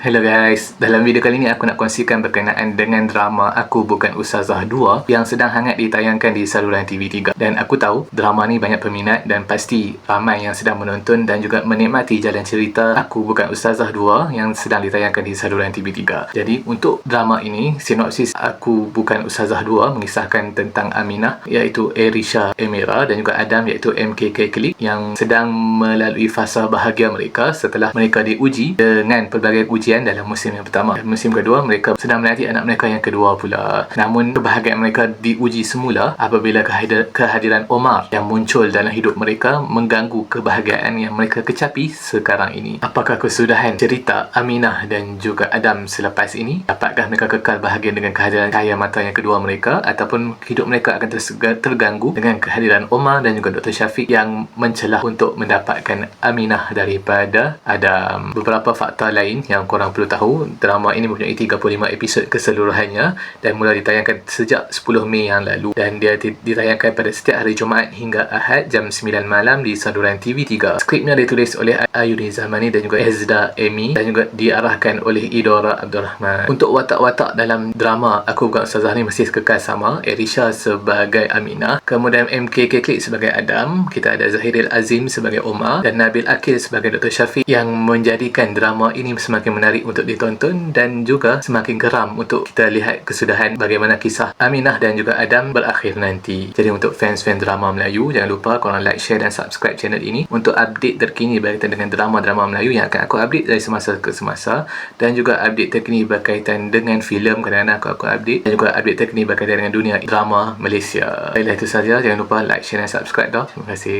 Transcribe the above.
Hello guys, dalam video kali ini aku nak kongsikan berkenaan dengan drama Aku Bukan Ustazah 2 yang sedang hangat ditayangkan di saluran TV3 dan aku tahu drama ni banyak peminat dan pasti ramai yang sedang menonton dan juga menikmati jalan cerita Aku Bukan Ustazah 2 yang sedang ditayangkan di saluran TV3 jadi untuk drama ini, sinopsis Aku Bukan Ustazah 2 mengisahkan tentang Aminah iaitu Erisha Emira dan juga Adam iaitu MKK Klik yang sedang melalui fasa bahagia mereka setelah mereka diuji dengan pelbagai ujian ujian dalam musim yang pertama. Musim kedua, mereka sedang menanti anak mereka yang kedua pula. Namun, kebahagiaan mereka diuji semula apabila kehadiran, Omar yang muncul dalam hidup mereka mengganggu kebahagiaan yang mereka kecapi sekarang ini. Apakah kesudahan cerita Aminah dan juga Adam selepas ini? Dapatkah mereka kekal bahagia dengan kehadiran cahaya mata yang kedua mereka ataupun hidup mereka akan terganggu dengan kehadiran Omar dan juga Dr. Syafiq yang mencelah untuk mendapatkan Aminah daripada Adam. Beberapa fakta lain yang kurang korang perlu tahu drama ini mempunyai 35 episod keseluruhannya dan mula ditayangkan sejak 10 Mei yang lalu. Dan dia ditayangkan pada setiap hari Jumaat hingga Ahad jam 9 malam di saluran TV3 skripnya ditulis oleh Ayuni Zamani dan juga Ezda Amy dan juga diarahkan oleh Idora Abdul Rahman untuk watak-watak dalam drama Aku Bukan Ustazah ni masih kekal sama Erisha sebagai Aminah kemudian MKK Klik sebagai Adam kita ada Zahiril Azim sebagai Omar dan Nabil Akil sebagai Dr. Syafiq yang menjadikan drama ini semakin menarik menarik untuk ditonton dan juga semakin geram untuk kita lihat kesudahan bagaimana kisah Aminah dan juga Adam berakhir nanti. Jadi untuk fans-fans drama Melayu, jangan lupa korang like, share dan subscribe channel ini untuk update terkini berkaitan dengan drama-drama Melayu yang akan aku update dari semasa ke semasa dan juga update terkini berkaitan dengan filem kadang-kadang aku, aku update dan juga update terkini berkaitan dengan dunia drama Malaysia. Baiklah itu saja. Jangan lupa like, share dan subscribe dah. Terima kasih.